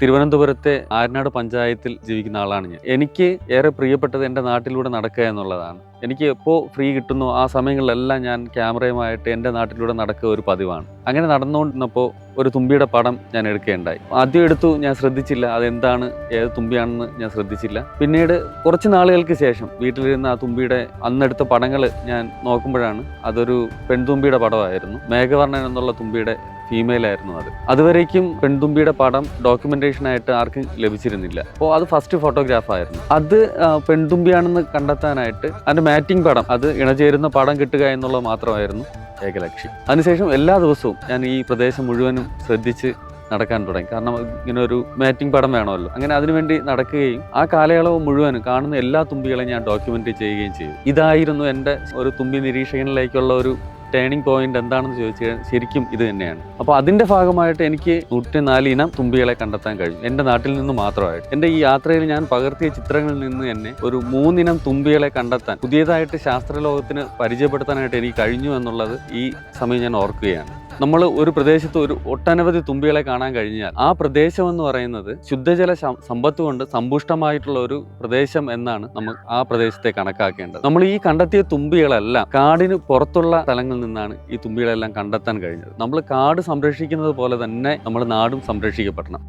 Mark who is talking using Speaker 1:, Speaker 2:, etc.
Speaker 1: തിരുവനന്തപുരത്തെ ആരനാട് പഞ്ചായത്തിൽ ജീവിക്കുന്ന ആളാണ് ഞാൻ. എനിക്ക് ഏറെ പ്രിയപ്പെട്ടത് എന്റെ നാട്ടിലൂടെ നടക്കുക എന്നുള്ളതാണ്. എനിക്ക് എപ്പോൾ ഫ്രീ കിട്ടുന്നു ആ സമയങ്ങളിലെല്ലാം ഞാൻ ക്യാമറയുമായിട്ട് എന്റെ നാട്ടിലൂടെ നടക്കുക ഒരു പതിവാണ്. അങ്ങനെ നടന്നുകൊണ്ടിരുന്നപ്പോൾ ഒരു തുമ്പിയുടെ പടം ഞാൻ എടുക്കുകയുണ്ടായി. ആദ്യം എടുത്തു ഞാൻ ശ്രദ്ധിച്ചില്ല. അതെന്താണ് ഏത് തുമ്പിയാണെന്ന് ഞാൻ ശ്രദ്ധിച്ചില്ല. പിന്നീട് കുറച്ച് നാളുകൾക്ക് ശേഷം വീട്ടിലിരുന്ന ആ തുമ്പിയുടെ അന്നെടുത്ത പടങ്ങൾ ഞാൻ നോക്കുമ്പോഴാണ് അതൊരു പെൺതുമ്പിയുടെ പടമായിരുന്നു. മേഘവർണൻ എന്നുള്ള തുമ്പിയുടെ ഫീമെയിൽ ആയിരുന്നു അത്. അതുവരേക്കും പെൺതുമ്പിയുടെ പടം ഡോക്യുമെന്റേഷൻ ആയിട്ട് ആർക്കും ലഭിച്ചിരുന്നില്ല. അപ്പോൾ അത് ഫസ്റ്റ് ഫോട്ടോഗ്രാഫ് ആയിരുന്നു. അത് പെൺതുമ്പിയാണെന്ന് കണ്ടെത്താനായിട്ട് അതിന്റെ മാറ്റിംഗ് പടം അത് ഇണചേരുന്ന പടം കിട്ടുക എന്നുള്ളത് മാത്രമായിരുന്നു ഏക ലക്ഷ്യം. അതിനുശേഷം എല്ലാ ദിവസവും ഞാൻ ഈ പ്രദേശം മുഴുവനും ശ്രദ്ധിച്ച് നടക്കാൻ തുടങ്ങി. കാരണം ഇങ്ങനെ ഒരു മാറ്റിംഗ് പടം വേണമല്ലോ. അങ്ങനെ അതിനുവേണ്ടി നടക്കുകയും ആ കാലയളവ് മുഴുവനും കാണുന്ന എല്ലാ തുമ്പികളെയും ഞാൻ ഡോക്യുമെന്റ് ചെയ്യുകയും ചെയ്തു. ഇതായിരുന്നു എന്റെ ഒരു തുമ്പി നിരീക്ഷകനിലേക്കുള്ള ഒരു ടേണിംഗ് പോയിന്റ് എന്താണെന്ന് ചോദിച്ചാൽ ശരിക്കും ഇത് തന്നെയാണ്. അപ്പോൾ അതിന്റെ ഭാഗമായിട്ട് എനിക്ക് നൂറ്റിനാല് ഇനം തുമ്പികളെ കണ്ടെത്താൻ കഴിഞ്ഞു എന്റെ നാട്ടിൽ നിന്ന് മാത്രമായിട്ട്. എന്റെ ഈ യാത്രയിൽ ഞാൻ പകർത്തിയ ചിത്രങ്ങളിൽ നിന്ന് തന്നെ ഒരു മൂന്നിനം തുമ്പികളെ കണ്ടെത്താൻ പുതിയതായിട്ട് ശാസ്ത്രലോകത്തിന് പരിചയപ്പെടുത്താനായിട്ട് എനിക്ക് കഴിഞ്ഞു എന്നുള്ളത് ഈ സമയം ഞാൻ ഓർക്കുകയാണ്. നമ്മൾ ഒരു പ്രദേശത്ത് ഒരു ഒട്ടനവധി തുമ്പികളെ കാണാൻ കഴിഞ്ഞാൽ ആ പ്രദേശം എന്ന് പറയുന്നത് ശുദ്ധജല സമ്പത്ത് കൊണ്ട് സമ്പുഷ്ടമായിട്ടുള്ള ഒരു പ്രദേശം എന്നാണ് നമ്മൾ ആ പ്രദേശത്തെ കണക്കാക്കേണ്ടത്. നമ്മൾ ഈ കണ്ടെത്തിയ തുമ്പികളെല്ലാം കാടിന് പുറത്തുള്ള സ്ഥലങ്ങളിൽ നിന്നാണ് ഈ തുമ്പികളെല്ലാം കണ്ടെത്താൻ കഴിഞ്ഞത്. നമ്മൾ കാട് സംരക്ഷിക്കുന്നത് പോലെ തന്നെ നമ്മൾ നാടും സംരക്ഷിക്കപ്പെടണം.